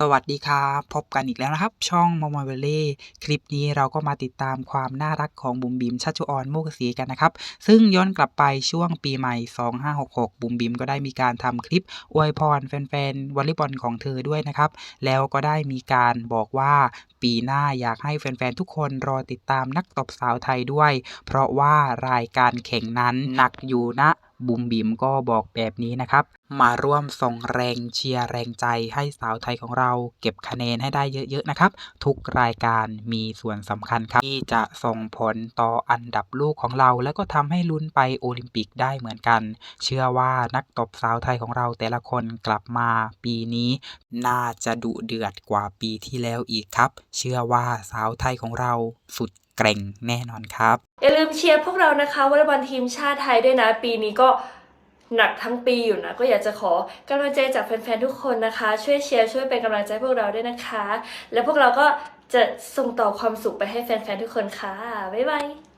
สวัสดีครับพบกันอีกแล้วนะครับ ช่องมอมอยเวลเล่คลิปนี้เราก็มาติดตามความน่ารักของบุ๋มบิมชัชชุออนโมกศีกันนะครับ ซึ่งย้อนกลับไปช่วงปีใหม่ 2566 บุ๋มบิมก็ได้มีการทำคลิปอวยพรแฟนๆวอลเลย์บอลของเธอด้วยนะครับ แล้วก็ได้มีการบอกว่าปีหน้าอยากให้แฟนๆทุกคนรอติดตามนักตบสาวไทยด้วย เพราะว่ารายการแข่งนั้นหนักอยู่นะบุมบิมก็บอกแบบนี้นะครับ มาร่วมส่งแรงเชียร์แรงใจให้สาวไทยของเรา เก็บคะแนนให้ได้เยอะๆนะครับ ทุกรายการมีส่วนสำคัญครับ ที่จะส่งผลต่ออันดับลูกของเรา แล้วก็ทำให้ลุ้นไปโอลิมปิกได้เหมือนกัน เชื่อว่านักตบสาวไทยของเราแต่ละคนกลับมาปีนี้ น่าจะดุเดือดกว่าปีที่แล้วอีกครับ เชื่อว่าสาวไทยของเราสุดเกรงแน่นอนครับ อย่าลืมเชียร์พวกเรานะคะวอลเลย์บอลทีมชาติไทยด้วยนะ ปีนี้ก็ หนักทั้งปีอยู่นะ ก็อยากจะขอกำลังใจจากแฟนๆทุกคนนะคะ ช่วยเชียร์ช่วยเป็นกำลังใจพวกเราด้วยนะคะ และพวกเราก็จะส่งต่อความสุขไปให้แฟนๆทุกคนค่ะบ๊ายบาย